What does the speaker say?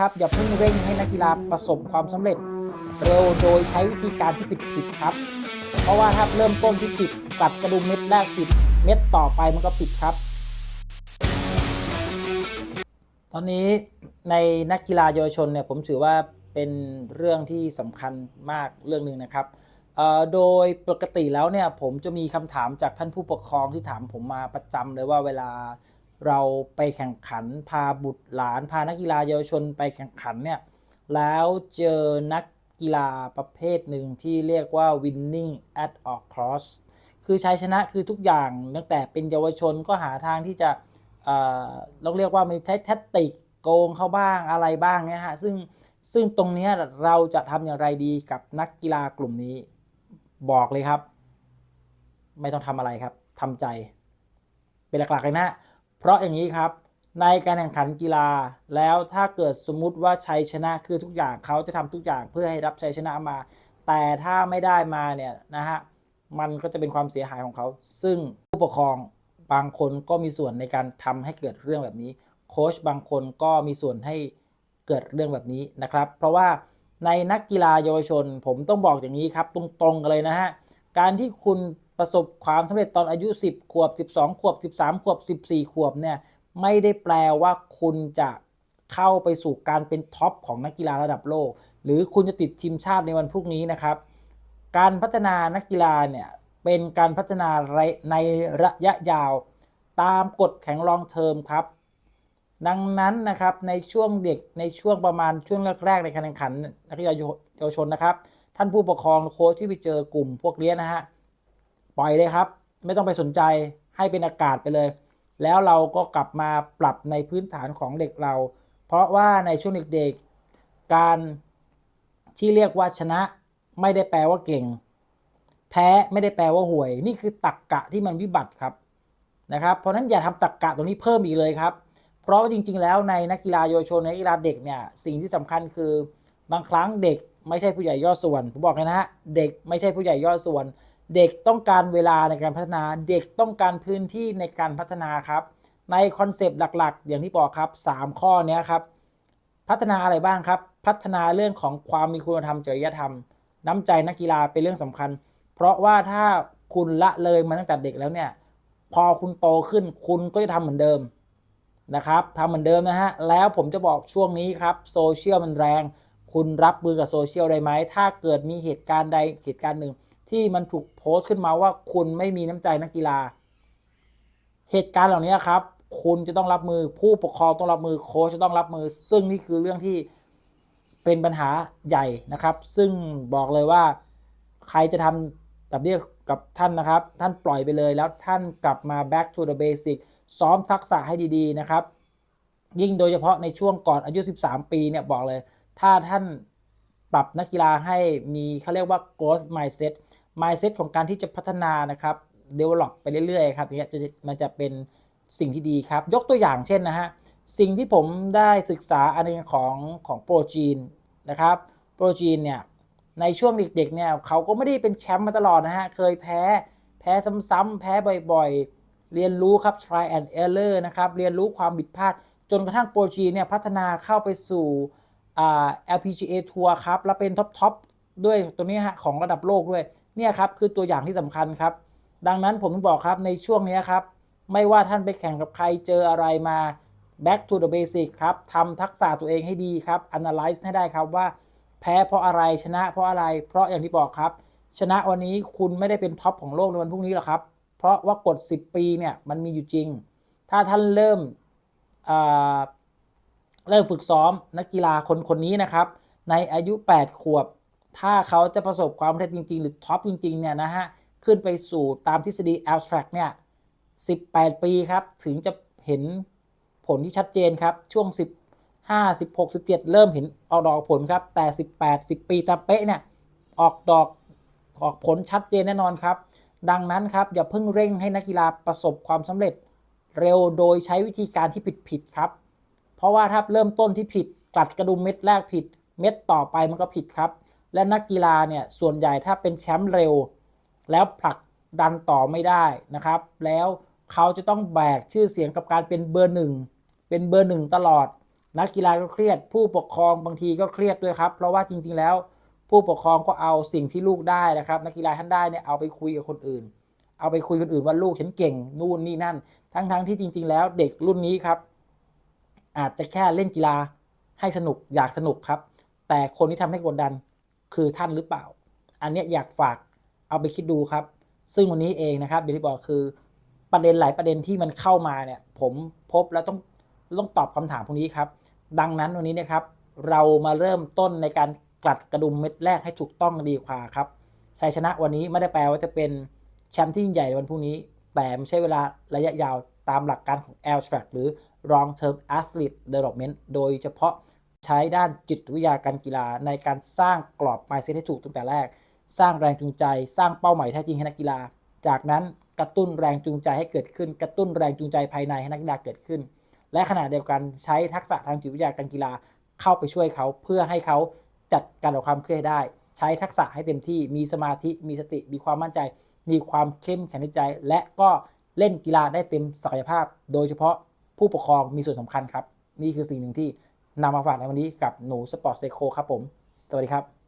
ครับอย่าเพิ่งเร่งให้นักกีฬาประสบความสำเร็จ เร็วโดยใช้วิธีการที่ผิดผิดครับ เพราะว่าถ้าเริ่มต้นที่ผิดตัดกระดุมเม็ดแรกผิดเม็ดต่อไปมันก็ผิดครับ ตอนนี้ในนักกีฬาเยาวชนเนี่ยผมถือว่าเป็นเรื่องที่สำคัญมากเรื่องหนึ่งนะครับโดยปกติแล้วเนี่ยผมจะมีคำถามจากท่านผู้ปกครองที่ถามผมมาประจำเลยว่าเวลา เราไปแข่งขันพาบุตรหลาน พานักกีฬาเยาวชนไปแข่งขันเนี่ยแล้วเจอนักกีฬาประเภทหนึ่งที่เรียกว่า winning at all cost คือชัยชนะคือทุกอย่างตั้งแต่เป็นเยาวชนก็หาทางที่จะเอ่อเราเรียกว่ามีใช้แทคติกโกงเข้าบ้างอะไรบ้างเนี่ยฮะซึ่งซึ่งตรงนี้เราจะทำอย่างไรดีกับนักกีฬากลุ่มนี้ บอกเลยครับ ไม่ต้องทำอะไรครับทำใจ เป็นหลักๆเลยนะ เพราะอย่างนี้ครับในการแข่งขันกีฬาแล้วถ้าเกิดสมมุติว่าชัยชนะคือทุกอย่างเขาจะทำทุกอย่างเพื่อให้รับชัยชนะมา แต่ถ้าไม่ได้มาเนี่ยนะฮะมันก็จะเป็นความเสียหายของเขา ซึ่งผู้ปกครองบางคนก็มีส่วนในการทำให้เกิดเรื่องแบบนี้ โค้ชบางคนก็มีส่วนให้เกิดเรื่องแบบนี้นะครับ เพราะว่าในนักกีฬาเยาวชน ผมต้องบอกอย่างนี้ครับ ตรงๆกันเลยนะฮะการที่คุณ ประสบความสำเร็จตอนอายุ 10 ขวบ 12 ขวบ 13 ขวบ 14 ขวบเนี่ยไม่ได้แปลว่าคุณจะเข้าไปสู่การเป็นท็อปของนักกีฬาระดับโลก หรือคุณจะติดทีมชาติในวันพรุ่งนี้นะครับ การพัฒนานักกีฬาเนี่ยเป็นการพัฒนาในระยะยาว ตามกฎแข็งลองเทอมครับ ดังนั้นนะครับในช่วงเด็กในช่วงประมาณช่วงแรกๆในการแข่งขันนักกีฬาเยาวชนนะครับ ท่านผู้ปกครองโค้ชที่ไปเจอกลุ่มพวกเนี้ยนะฮะ ปล่อยเลยครับ ไม่ต้องไปสนใจให้เป็นอากาศไปเลย แล้วเราก็กลับมาปรับในพื้นฐานของเด็กเรา เพราะว่าในช่วงเด็กๆการที่เรียกว่าชนะไม่ได้แปลว่าเก่ง แพ้ไม่ได้แปลว่าห่วย นี่คือตักกะที่มันวิบัติครับนะครับ เพราะนั้นอย่าทำตักกะตรงนี้เพิ่มอีกเลยครับ เพราะจริง ๆ แล้วในนักกีฬาเยาวชนในนักกีฬาเด็กเนี่ยสิ่งที่สำคัญคือบางครั้งเด็กไม่ใช่ผู้ใหญ่ย่อส่วน ผมบอกเลยนะฮะ เด็กไม่ใช่ผู้ใหญ่ย่อส่วน เด็กต้องการเวลาในการพัฒนา เด็กต้องการพื้นที่ในการพัฒนาครับ ในคอนเซปต์หลักๆ อย่างที่บอกครับ 3 ข้อเนี้ยครับ พัฒนาอะไรบ้างครับ พัฒนาเรื่องของความมีคุณธรรมจริยธรรม น้ำใจนักกีฬาเป็นเรื่องสำคัญ เพราะว่าถ้าคุณละเลยมาตั้งแต่เด็กแล้วเนี่ย พอคุณโตขึ้นคุณก็จะทำเหมือนเดิมนะครับทำเหมือนเดิมนะฮะ แล้วผมจะบอกช่วงนี้ครับโซเชียลมันแรง คุณรับมือกับโซเชียลได้ไหม ถ้าเกิดมีเหตุการณ์ใดเหตุการณ์หนึ่ง ที่มันถูกโพสต์ขึ้นมาว่าคุณไม่มีน้ำใจนักกีฬา เหตุการณ์เหล่านี้ครับ คุณจะต้องรับมือผู้ปกครองต้องรับมือโค้ชจะต้องรับมือ ซึ่งนี่คือเรื่องที่เป็นปัญหาใหญ่นะครับ ซึ่งบอกเลยว่าใครจะทำแบบนี้กับท่านนะครับ ท่านปล่อยไปเลยแล้วท่านกลับมา back to the basic ซ้อมทักษะให้ดีๆนะครับ ยิ่งโดยเฉพาะในช่วงก่อนอายุ 13 ปีเนี่ยบอกเลย ถ้าท่านปรับนักกีฬาให้มีเขาเรียกว่า growth mindset mindset ของการที่จะพัฒนานะครับ develop ไปเรื่อยๆครับเนี่ยมันจะเป็นสิ่งที่ดีครับ ยกตัวอย่างเช่นนะฮะ สิ่งที่ผมได้ศึกษาอันหนึงของของโปรจีนนะครับ โปรจีนเนี่ยในช่วงเด็กๆเนี่ยเขาก็ไม่ได้เป็นแชมป์มาตลอดนะฮะ เคยแพ้แพ้ซ้ำๆแพ้บ่อยๆ เรียนรู้ครับ try and error นะครับ เรียนรู้ความผิดพลาด จนกระทั่งโปรจีเนี่ยพัฒนาเข้าไปสู่อ่า LPGA ทัวร์ครับ แล้วเป็นท็อปทอป ด้วยตัวนี้ฮะของระดับโลกด้วยเนี่ยครับคือตัวอย่างที่สำคัญครับ ดังนั้นผมบอกครับในช่วงนี้ครับ ไม่ว่าท่านไปแข่งกับใครเจออะไรมา back to the basic ครับทำทักษะตัวเองให้ดีครับ analyze ให้ได้ครับว่า แพ้เพราะอะไรชนะเพราะอะไร เพราะอย่างที่บอกครับ ชนะวันนี้คุณไม่ได้เป็นท็อปของโลกในวันพรุ่งนี้หรอกครับ เพราะว่ากฎ 10 ปีเนี่ยมันมีอยู่จริง ถ้าท่านเริ่มเริ่มฝึกซ้อมนักกีฬาคนคนนี้นะครับ ในอายุ 8 ขวบ ถ้าเขาจะประสบความสำเร็จจริง ๆ หรือท็อปจริง ๆ เนี่ยนะฮะ ขึ้นไปสู่ตามทฤษฎี abstract เนี่ย 18 ปีครับ ถึงจะเห็นผลที่ชัดเจนครับ ช่วง 15 16 17 เริ่มเห็นออกดอกผลครับ แต่ 18 10 ปีตามเป๊ะเนี่ย ออกดอกออกผลชัดเจนแน่นอนครับ ดังนั้นครับ อย่าเพิ่งเร่งให้นักกีฬาประสบความสำเร็จเร็วโดยใช้วิธีการที่ผิดผิดๆครับ เพราะว่าถ้าเริ่มต้นที่ผิดกัดกระดุมเม็ดแรกผิด เม็ดต่อไปมันก็ผิดครับ และนักกีฬาเนี่ยส่วนใหญ่ถ้าเป็นแชมป์เร็ว แล้วผลักดันต่อไม่ได้นะครับ แล้วเขาจะต้องแบกชื่อเสียงกับการเป็นเบอร์หนึ่งเป็นเบอร์หนึ่งตลอด นักกีฬาก็เครียด ผู้ปกครองบางทีก็เครียดด้วยครับ เพราะว่าจริง ๆ แล้ว ผู้ปกครองก็เอาสิ่งที่ลูกได้นะครับ นักกีฬาท่านได้เนี่ยเอาไปคุยกับคนอื่น เอาไปคุยกับคนอื่นว่าลูกฉันเก่งนู่นนี่นั่น ทั้งๆที่จริง ๆ แล้วเด็กรุ่นนี้ครับ อาจจะแค่เล่นกีฬาให้สนุกอยากสนุกครับ แต่คนที่ทำให้กดดัน คือท่านหรือเปล่า อันนี้อยากฝากเอาไปคิดดูครับ ซึ่งวันนี้เองนะครับอย่างที่บอกคือประเด็นหลายประเด็นที่มันเข้ามาเนี่ย ผมพบแล้วต้องต้องตอบคำถามพวกนี้ครับ ดังนั้นวันนี้นะครับ เรามาเริ่มต้นในการกลัดกระดุมเม็ดแรกให้ถูกต้องดีกว่าครับชัยชนะวันนี้ไม่ได้แปลว่าจะเป็นแชมป์ที่ยิ่งใหญ่ในวันพรุ่งนี้ แต่ไม่ใช่เวลาระยะยาวตามหลักการของ l t r a c หรือ long term athlete development โดยเฉพาะ ใช้ด้านจิตวิทยาการกีฬาในการสร้างกรอบ mindset ให้ถูกตั้งแต่แรก สร้างแรงจูงใจ สร้างเป้าหมายแท้จริงให้นักกีฬา จากนั้นกระตุ้นแรงจูงใจให้เกิดขึ้น กระตุ้นแรงจูงใจภายในให้นักกีฬาเกิดขึ้น และขณะเดียวกันใช้ทักษะทางจิตวิทยาการกีฬาเข้าไปช่วยเขาเพื่อให้เขาจัดการกับความเครียดได้ ใช้ทักษะให้เต็มที่มีสมาธิมีสติ มีความมั่นใจ มีความเข้มแข็งในใจ และก็เล่นกีฬาได้เต็มศักยภาพ โดยเฉพาะผู้ปกครองมีส่วนสำคัญครับ นี่คือสิ่งหนึ่งที่ นำมาฝากในวันนี้กับหนูสปอร์ตเซโคครับผม สวัสดีครับ